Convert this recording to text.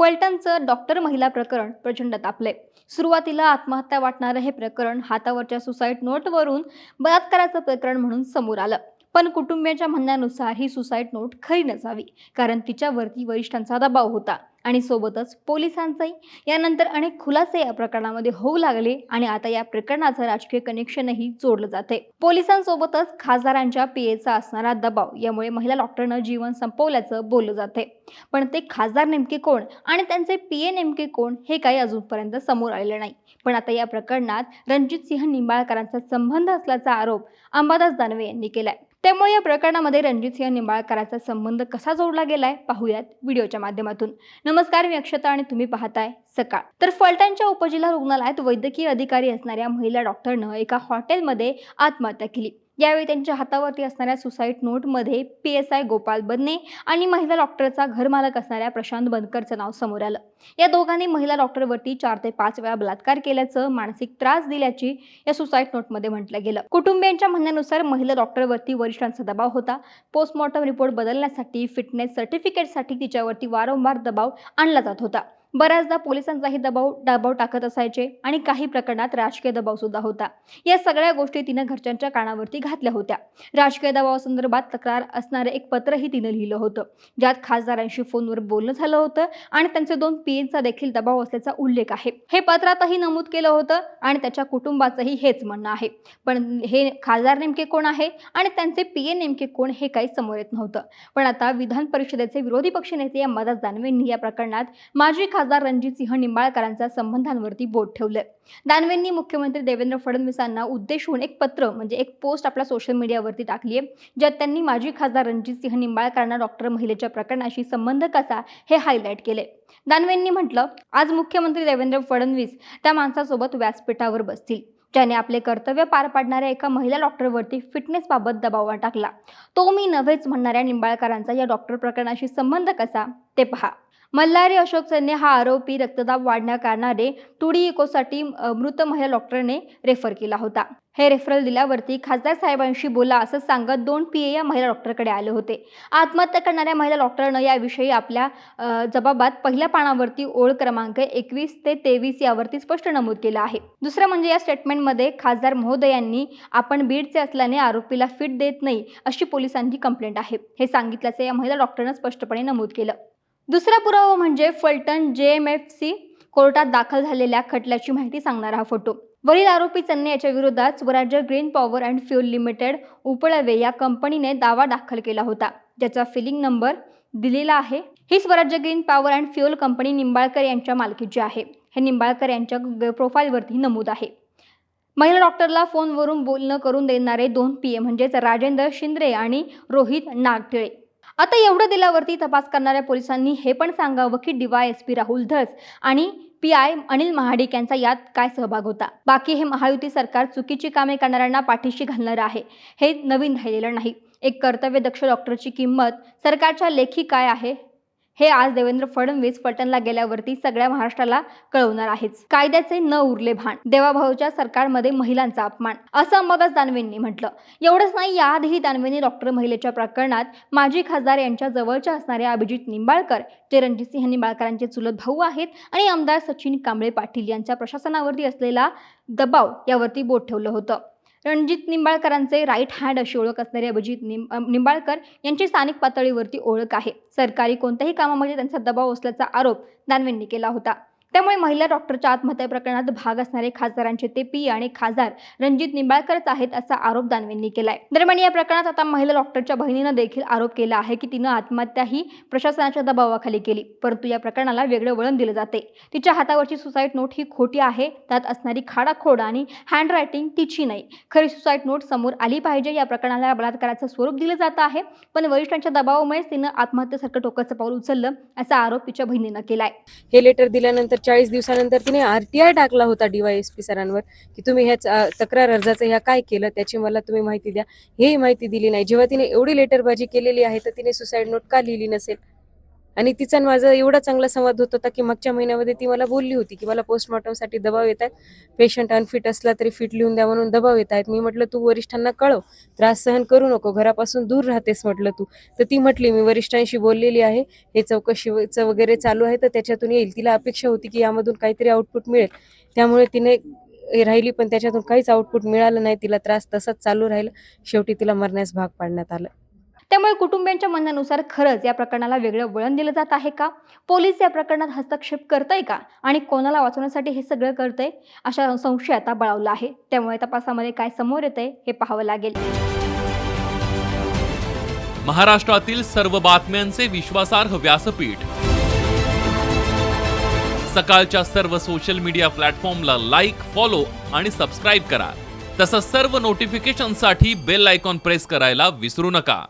फलटणचं doctor महिला प्रकरण प्रचंड तापलंय सुरुवातीला आत्महत्या वाटणारं हे प्रकरण हातावरच्या सुसाईड नोटवरून बलात्काराचं प्रकरण म्हणून समोर आलं. पण कुटुंबियांच्या म्हणण्यानुसार ही सुसाईड नोट खरी नसावी कारण तिच्यावरती वरिष्ठांचा दबाव होता. आणि सोबतच पोलिसांचाही. यानंतर अनेक खुलासे या प्रकरणामध्ये होऊ लागले आणि आता या प्रकरणाचं राजकीय कनेक्शनही जोडलं जाते पोलिसांसोबतच खासदारांच्या पीएचा असणारा दबाव यामुळे महिला डॉक्टरनं जीवन संपवल्याचं बोललं जाते पण ते खासदार नेमके कोण आणि त्यांचे पीए नेमके कोण हे काही अजूनपर्यंत समोर आलेलं नाही. पण आता या प्रकरणात रणजित सिंह निंबाळकरांचा संबंध असल्याचा आरोप अंबादास दानवे यांनी केलाय. त्यामुळे या प्रकरणामध्ये रणजित सिंह निंबाळकरांचा संबंध कसा जोडला गेलाय पाहूयात व्हिडिओच्या माध्यमातून. नमस्कार मी अक्षता आणि तुम्ही पाहताय सकाळ. तर फलटणच्या उपजिल्हा रुग्णालयात वैद्यकीय अधिकारी असणाऱ्या महिला डॉक्टरनं एका हॉटेलमध्ये आत्महत्या केली. यावेळी त्यांच्या हातावरती असणाऱ्या सुसाईड नोटमध्ये P S I Gopal Banne आणि महिला डॉक्टरचा घरमालक असणाऱ्या प्रशांत बनकरचं नाव समोर आलं. या दोघांनी महिला डॉक्टरवरती चार ते पाच वेळा बलात्कार केल्याचं मानसिक त्रास दिल्याची या सुसाईड नोटमध्ये म्हटलं गेलं. कुटुंबियांच्या म्हणण्यानुसार महिला डॉक्टरवरती वरिष्ठांचा दबाव होता. पोस्टमॉर्टम रिपोर्ट बदलण्यासाठी फिटनेस सर्टिफिकेटसाठी तिच्यावरती वारंवार दबाव आणला जात होता. बऱ्याचदा पोलिसांचाही दबाव दबाव टाकत असायचे आणि काही प्रकरणात राजकीय दबाव सुद्धा होता. या सगळ्या गोष्टी तिनं घरच्यांच्या कानावरती घातल्या होत्या. राजकीय दबावासंदर्भात तक्रार असणारं एक पत्रही तिनं लिहिलं होतं. ज्यात खासदारांशी फोनवर बोलणं झालं होतं आणि त्यांचे दोन पीएनचा देखील दबाव असल्याचा उल्लेख आहे. हे पत्रातही नमूद केलं होतं आणि त्याच्या कुटुंबाचंही हेच म्हणणं आहे. पण हे खासदार नेमके कोण आहे आणि त्यांचे पीए नेमके कोण हे काही समोर येत नव्हतं. पण आता विधान परिषदेचे विरोधी पक्षनेते अंबादास दानवेंनी या प्रकरणात माजी खासदार रणजित सिंह निंबाळकरांच्या संबंधांवरती बोट ठेवलंय. दानवेंनी मुख्यमंत्री देवेंद्र फडणवीसांना उद्देशून एक पत्र म्हणजे एक पोस्ट आपल्या सोशल मीडियावरती टाकली आहे ज्यात त्यांनी माजी खासदार रणजित सिंह निंबाळकरांना डॉक्टर महिलेच्या प्रकरणाशी संबंध कसा हे हायलाईट केले दानवेंनी म्हटलं आज मुख्यमंत्री देवेंद्र फडणवीस त्या माणसासोबत व्यासपीठावर बसतील. ज्याने आपले कर्तव्य पार पाडणाऱ्या एका महिला डॉक्टरवरती फिटनेसबाबत दबाव टाकला. तो मी नव्हेच म्हणणाऱ्या निंबाळकरांचा या डॉक्टर प्रकरणाशी संबंध कसा ते पहा. मल्हारी अशोक सैन्य हा आरोपी रक्तदाब वाढण्याकारणारे टुडी इकोसाठी मृत महिला डॉक्टरने रेफर केला होता. हे रेफरल दिल्यावरती खासदार साहेबांशी बोला असं सांगत दोन पी ए या महिला डॉक्टरकडे आले होते. आत्महत्या करणाऱ्या महिला डॉक्टरनं याविषयी आपल्या जबाबात पहिल्या पानावरती ओळ क्रमांक एकवीस ते तेवीस यावरती स्पष्ट नमूद केलं आहे. दुसरं म्हणजे या स्टेटमेंटमध्ये खासदार महोदयांनी आपण बीडचे असल्याने आरोपीला फिट देत नाही अशी पोलिसांची कंप्लेंट आहे. हे सांगितल्याचं या महिला डॉक्टरनं स्पष्टपणे नमूद केलं. दुसरा पुरावा म्हणजे फलटण जे एम एफ सी कोर्टात दाखल झालेल्या खटल्याची माहिती सांगणारा हा फोटो. वरील आरोपी चन्ने याच्या विरोधात Swarajya green power and fuel limited Upalwe या कंपनीने दावा दाखल केला होता. ज्याचा फिलिंग नंबर दिलेला आहे. ही Swarajya green power and fuel company Nimbalkar यांच्या मालकीची आहे. हे निंबाळकर यांच्या ग- प्रोफाईलवरती नमूद आहे. महिला डॉक्टरला फोनवरून बोलणं करून देणारे दोन पी ए म्हणजेच राजेंद्र शिंद्रे आणि रोहित नागटिळे. आता एवढं दिल्यावरती तपास करणाऱ्या पोलिसांनी हे पण सांगावं की DY S P Rahul Dhas आणि पी आय अनिल महाडिक यांचा यात काय सहभाग होता? बाकी हे महायुती सरकार चुकीची कामे करणाऱ्यांना पाठीशी घालणारं आहे हे नवीन राहिलेलं नाही. एक कर्तव्यदक्ष डॉक्टरची किंमत सरकारच्या लेखी काय आहे? हे आज देवेंद्र फडणवीस फलटणला गेल्यावरती सगळ्या महाराष्ट्राला कळवणार आहेच कायद्याचे न उरले भान देवाभाऊच्या सरकारमध्ये महिलांचा अपमान असं अंबादास दानवेंनी म्हटलं. एवढंच नाही याआधीही दानवेंनी डॉक्टर महिलेच्या प्रकरणात माजी खासदार यांच्या जवळच्या असणाऱ्या अभिजित निंबाळकर जे रणजितसिंह निंबाळकरांचे चुलत भाऊ आहेत आणि आमदार सचिन कांबळे पाटील यांच्या प्रशासनावरती असलेला दबाव यावरती बोट ठेवलं होतं. रणजित निंबाळकरांचे राईट हँड अशी ओळख असणारे अभिजित निं निंबाळकर यांची स्थानिक पातळीवरती ओळख आहे. सरकारी कोणत्याही कामामध्ये त्यांचा दबाव असल्याचा आरोप दानवेंनी केला होता. त्यामुळे महिला डॉक्टरच्या आत्महत्या प्रकरणात भाग असणारे खासदारांचे ते पी आणि खासदार रणजित निंबाळकरच आहेत असा आरोप दानवेंनी केलाय. दरम्यान या प्रकरणात आता महिला डॉक्टरच्या बहिणीनं देखील आरोप केला आहे की तिनं आत्महत्या ही प्रशासनाच्या दबावाखाली केली परंतु या प्रकरणाला वेगळं वळण दिलं जाते. तिच्या हातावरची सुसाईड नोट ही खोटी आहे त्यात असणारी खाडाखोड आणि हँडरायटिंग तिची नाही. खरी सुसाईड नोट समोर आली पाहिजे या प्रकरणाला बलात्काराचं स्वरूप दिलं जात आहे पण वरिष्ठांच्या दबावामुळेच तिनं आत्महत्येसारखं टोकाचं पाऊल उचललं असा आरोप तिच्या बहिणीनं केलाय. हे लेटर दिल्यानंतर चाळीस दिवसानंतर तिने आर टी आय टाकला होता डीवायएसपी सरांवर की तुम्ही ह्या तक्रार अर्जाचं ह्या काय केलं त्याची मला तुम्ही माहिती द्या. हेही माहिती दिली नाही. जेव्हा तिने एवढी लेटरबाजी केलेली आहे तर तिने सुसाईड नोट का लिहिली नसेल? आणि तिचा माझा एवढा चांगला संवाद होत होता की मागच्या महिन्यामध्ये ती मला बोलली होती की मला पोस्टमॉर्टमसाठी दबाव येत आहेत. पेशंट अनफिट असला तरी फिट लिहून द्या म्हणून दबाव येत आहेत. मी म्हटलं तू वरिष्ठांना कळव. त्रास सहन करू नको. घरापासून दूर राहतेस म्हटलं तू. तर ती म्हटली मी वरिष्ठांशी बोललेली आहे. हे चौकशीचं वगैरे चालू आहे तर त्याच्यातून येईल. तिला अपेक्षा होती की यामधून काहीतरी आउटपुट मिळेल. त्यामुळे तिने राहिली पण त्याच्यातून काहीच आउटपुट मिळालं नाही. तिला त्रास तसाच चालू राहिला. शेवटी तिला मरण्यास भाग पाडण्यात आलं. त्यामुळे कुटुंबियांच्या म्हणण्यानुसार खरंच या प्रकरणाला वेगळं वळण दिलं जात आहे का? पोलीस या प्रकरणात हस्तक्षेप करतंय का? आणि कोणाला वाचवण्यासाठी हे सगळं करतंय? अशा संशय आता बळावला आहे. त्यामुळे तपासामध्ये काय समोर येतंय हे पाहावं लागेल. महाराष्ट्रातील सर्व बातम्यांचे विश्वासार्ह व्यासपीठ. सकाळच्या सर्व सोशल मीडिया प्लॅटफॉर्मला लाईक फॉलो आणि सबस्क्राईब करा. तसंच सर्व नोटिफिकेशनसाठी बेल आयकॉन प्रेस करायला विसरू नका.